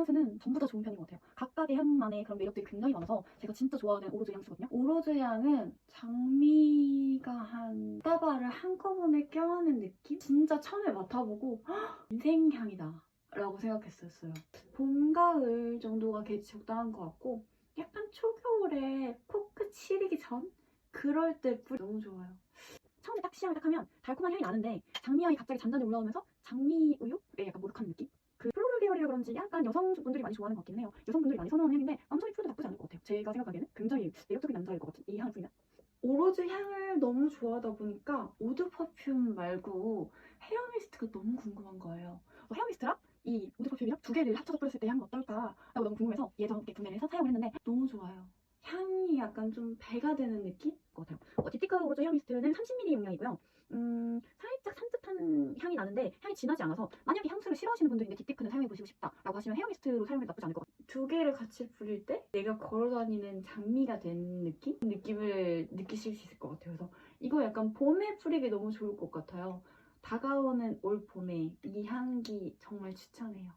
향수는 전부 다 좋은 편인 것 같아요. 각각의 향만의 그런 매력들이 굉장히 많아서 제가 진짜 좋아하는 오로즈 향수거든요. 오로즈 향은 장미가 한 따바를 한꺼번에 껴안는 느낌? 진짜 처음에 맡아보고 헉, 인생 향이다 라고 생각했었어요. 봄, 가을 정도가 개 적당한 것 같고 약간 초겨울에 코끝 시리기 전? 그럴 때 뿌리 너무 좋아요. 처음에 딱 시향을 딱 하면 달콤한 향이 나는데 장미향이 갑자기 잔잔히 올라오면서 장미 우유에 약간 몰입하는 느낌? 그 그런지 약간 여성분들이 많이 좋아하는 것 같긴 해요. 여성분들이 많이 선호하는 향인데 남성이 풀도 나쁘지 않을 것 같아요. 제가 생각하기에는 굉장히 매력적인 남자일 것 같은 이 향을 뿌리면. 오로즈 향을 너무 좋아하다 보니까 오드 퍼퓸 말고 헤어 미스트가 너무 궁금한 거예요. 어, 헤어 미스트랑 이 우드 퍼퓸이랑 두 개를 합쳐서 뿌렸을 때 향은 어떨까라고 너무 궁금해서 예전에 구매를 해서 사용을 했는데 너무 좋아요. 향이 약간 좀 배가 되는 느낌? 것 같아요. 어, 딥티크 오로즈 헤어 미스트는 30ml 용량이고요. 음, 나는데 향이 진하지 않아서 만약에 향수를 싫어하시는 분들인데 딥티크는 사용해보시고 싶다라고 하시면 헤어 미스트로 사용해도 나쁘지 않을 것 같아요. 두 개를 같이 뿌릴 때 내가 걸어다니는 장미가 된 느낌? 느낌을 느끼실 수 있을 것 같아요. 그래서 이거 약간 봄에 뿌리기 너무 좋을 것 같아요. 다가오는 올 봄에 이 향기 정말 추천해요.